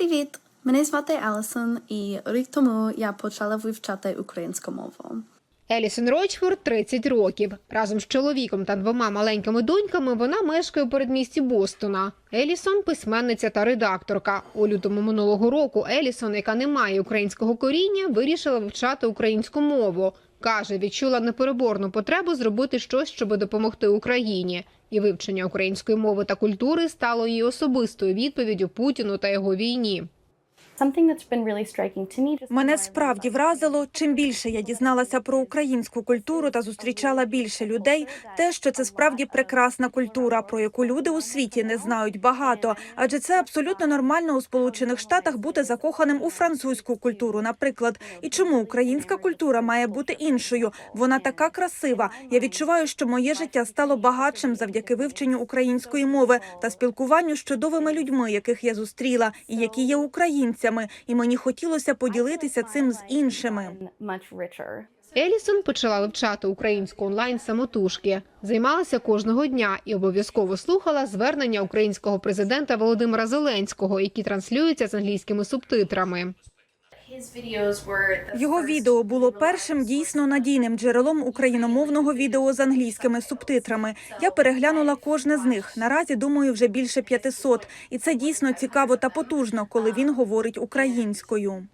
Привіт! Мене звати Алісон, і рік тому я почала вивчати українську мову. Елісон Рочфорд 30 років. Разом з чоловіком та двома маленькими доньками вона мешкає у передмісті Бостона. Елісон письменниця та редакторка. У лютому минулого року Елісон, яка не має українського коріння, вирішила вивчати українську мову. Каже, відчула непереборну потребу зробити щось, щоб допомогти Україні. І вивчення української мови та культури стало її особистою відповіддю Путіну та його війні. Мене справді вразило, чим більше я дізналася про українську культуру та зустрічала більше людей, те, що це справді прекрасна культура, про яку люди у світі не знають багато. Адже це абсолютно нормально у Сполучених Штатах бути закоханим у французьку культуру, наприклад. І чому українська культура має бути іншою? Вона така красива. Я відчуваю, що моє життя стало багатшим завдяки вивченню української мови та спілкуванню з чудовими людьми, яких я зустріла, і які є українцями. І мені хотілося поділитися цим з іншими. Елісон почала вивчати українську онлайн самотужки, займалася кожного дня і обов'язково слухала звернення українського президента Володимира Зеленського, які транслюються з англійськими субтитрами. Його відео було першим дійсно надійним джерелом україномовного відео з англійськими субтитрами. Я переглянула кожне з них. Наразі думаю, вже більше 500. І це дійсно цікаво та потужно, коли він говорить українською.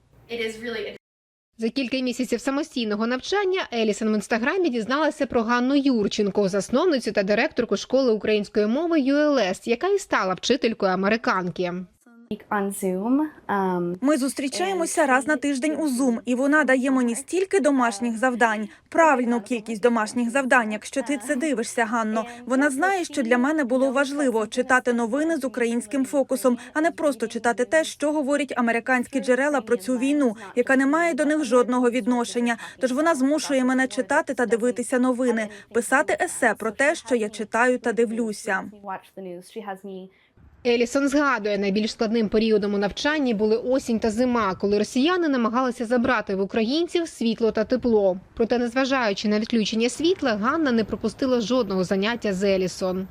За кілька місяців самостійного навчання Елісон в інстаграмі дізналася про Ганну Юрченко, засновницю та директорку школи української мови ULS, яка і стала вчителькою американки. Um, Ми зустрічаємося раз на тиждень у Zoom, і вона дає мені стільки домашніх завдань, правильну кількість домашніх завдань. Якщо ти це дивишся, Ганно, вона знає, що для мене було важливо читати новини з українським фокусом, а не просто читати те, що говорять американські джерела про цю війну, яка не має до них жодного відношення. Тож вона змушує мене читати та дивитися новини, писати есе про те, що я читаю та дивлюся. Елісон згадує, найбільш складним періодом у навчанні були осінь та зима, коли росіяни намагалися забрати в українців світло та тепло. Проте, незважаючи на відключення світла, Ганна не пропустила жодного заняття з Елісон.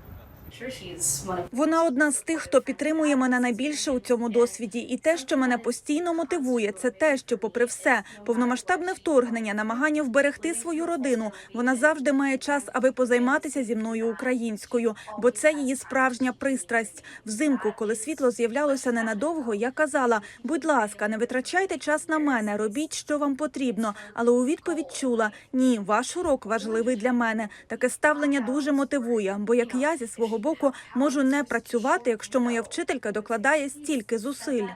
Вона одна з тих, хто підтримує мене найбільше у цьому досвіді, і те, що мене постійно мотивує, це те, що, попри все, повномасштабне вторгнення, намагання вберегти свою родину, вона завжди має час, аби позайматися зі мною українською, бо це її справжня пристрасть. Взимку, коли світло з'являлося ненадовго, я казала: будь ласка, не витрачайте час на мене, робіть, що вам потрібно. Але у відповідь чула: ні, ваш урок важливий для мене. Таке ставлення дуже мотивує, бо як я зі свого боку можу не працювати, якщо моя вчителька докладає стільки зусиль.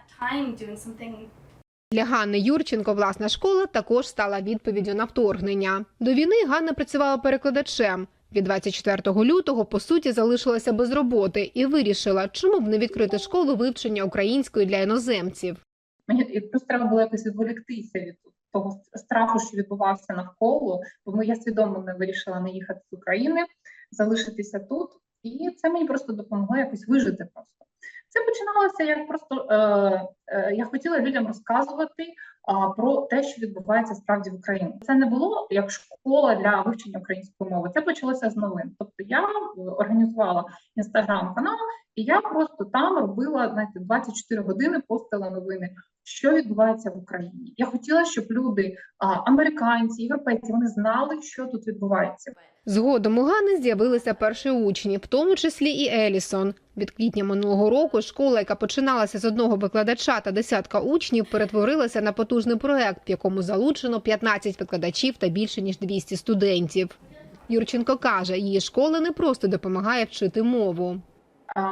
Для Ганни Юрченко власна школа також стала відповіддю на вторгнення. До війни Ганна працювала перекладачем. Від 24 лютого по суті залишилася без роботи і вирішила, чому б не відкрити школу вивчення української для іноземців. Мені просто треба було якось відволіктися від того страху, що відбувався навколо, бо я свідомо не вирішила не їхати з України, залишитися тут, і це мені просто допомогло якось вижити. Просто це починалося як просто е, е, я хотіла людям розказувати про те, що відбувається справді в Україні. Це не було як школа для вивчення української мови. Це почалося з новин. Тобто я е, організувала інстаграм-канал, і я просто там робила знаєте, 24 години постила новини що відбувається в Україні. Я хотіла, щоб люди, американці, європейці, вони знали, що тут відбувається. Згодом у Ганни з'явилися перші учні, в тому числі і Елісон. Від квітня минулого року школа, яка починалася з одного викладача та десятка учнів, перетворилася на потужний проект, в якому залучено 15 викладачів та більше ніж 200 студентів. Юрченко каже, її школа не просто допомагає вчити мову.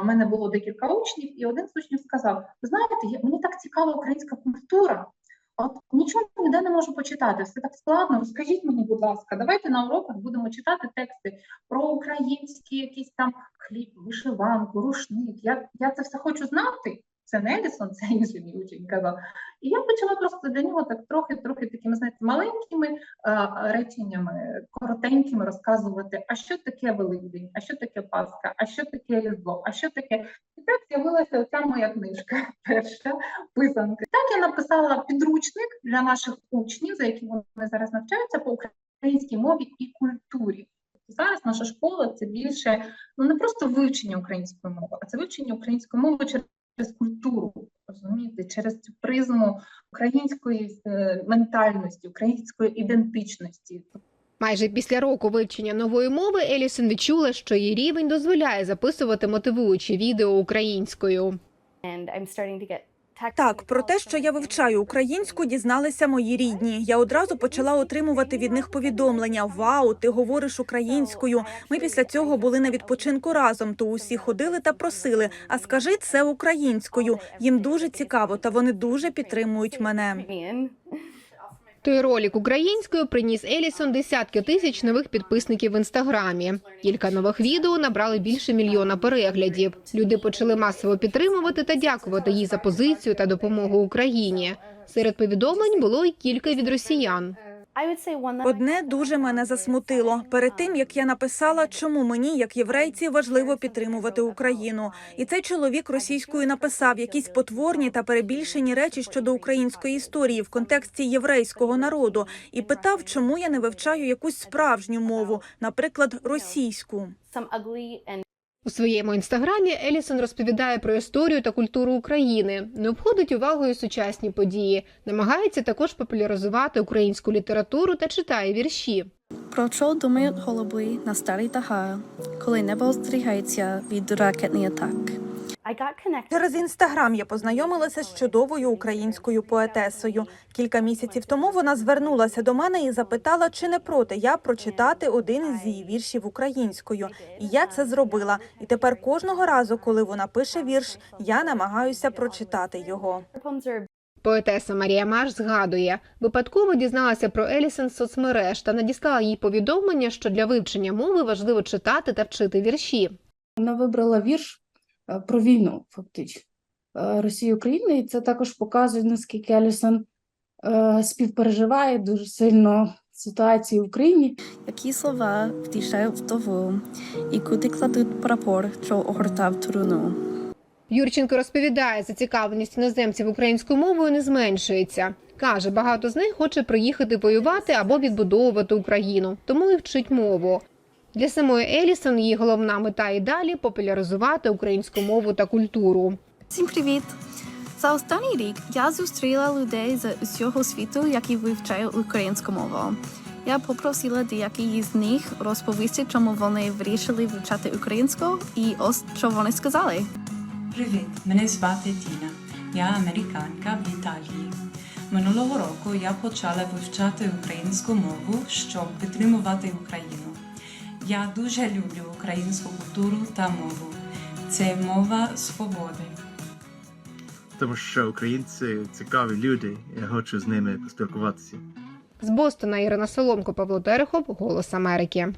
У мене було декілька учнів, і один з учнів сказав: знаєте, мені так цікава українська культура. От нічого ніде не можу почитати, все так складно. Розкажіть мені, будь ласка, давайте на уроках будемо читати тексти про український якийсь там хліб, вишиванку, рушник. Я, я це все хочу знати. Це не Едісон, це інший учень казав. І я почала просто для нього так трохи-трохи такими, знаєте, маленькими е, реченнями, коротенькими розказувати, а що таке Великдень, а що таке Пасха, а що таке Різдво, а що таке. І так з'явилася ця моя книжка, перша писанка. Так я написала підручник для наших учнів, за яким вони зараз навчаються по українській мові і культурі. Зараз наша школа це більше ну не просто вивчення української мови, а це вивчення української мови через культуру. Розумієте? розуміти через цю призму української е, ментальності, української ідентичності. Майже після року вивчення нової мови Елісон відчула, що її рівень дозволяє записувати мотивуючі відео українською. And I'm starting to get Так, про те, що я вивчаю українську, дізналися мої рідні. Я одразу почала отримувати від них повідомлення: Вау, ти говориш українською. Ми після цього були на відпочинку разом. То усі ходили та просили. А скажи це українською. Їм дуже цікаво, та вони дуже підтримують мене. Той ролик українською приніс Елісон десятки тисяч нових підписників в інстаграмі. Кілька нових відео набрали більше мільйона переглядів. Люди почали масово підтримувати та дякувати їй за позицію та допомогу Україні. Серед повідомлень було й кілька від росіян. Одне дуже мене засмутило перед тим, як я написала, чому мені, як єврейці, важливо підтримувати Україну. І цей чоловік російською написав якісь потворні та перебільшені речі щодо української історії в контексті єврейського народу, і питав, чому я не вивчаю якусь справжню мову, наприклад, російську. У своєму інстаграмі Елісон розповідає про історію та культуру України, не обходить увагою сучасні події, намагається також популяризувати українську літературу та читає вірші. Про що думають голуби на старий Тагар, коли небо здрігається від ракетний атак? Через інстаграм я познайомилася з чудовою українською поетесою. Кілька місяців тому вона звернулася до мене і запитала, чи не проти я прочитати один із її віршів українською. І я це зробила. І тепер кожного разу, коли вона пише вірш, я намагаюся прочитати його. Поетеса Марія Маш згадує, випадково дізналася про Елісон з соцмереж та надіслала їй повідомлення, що для вивчення мови важливо читати та вчити вірші. Вона вибрала вірш про війну, фактично, е, Росії і України, і це також показує, наскільки Елісон е, співпереживає дуже сильно ситуацію в Україні. Які слова втішають вдову і куди кладуть прапор, що огортав труну? Юрченко розповідає, зацікавленість іноземців українською мовою не зменшується. Каже, багато з них хоче приїхати воювати або відбудовувати Україну, тому і вчить мову. Для самої Елісон її головна мета і далі популяризувати українську мову та культуру. Всім привіт! За останній рік я зустріла людей з усього світу, які вивчають українську мову. Я попросила деяких з них розповісти, чому вони вирішили вивчати українську, і ось що вони сказали. Привіт, мене звати Тіна. Я американка в Італії. Минулого року я почала вивчати українську мову, щоб підтримувати Україну. Я дуже люблю українську культуру та мову. Це мова свободи. тому що українці цікаві люди, я хочу з ними поспілкуватися. З Бостона Ірина Соломко, Павло Терехов, Голос Америки.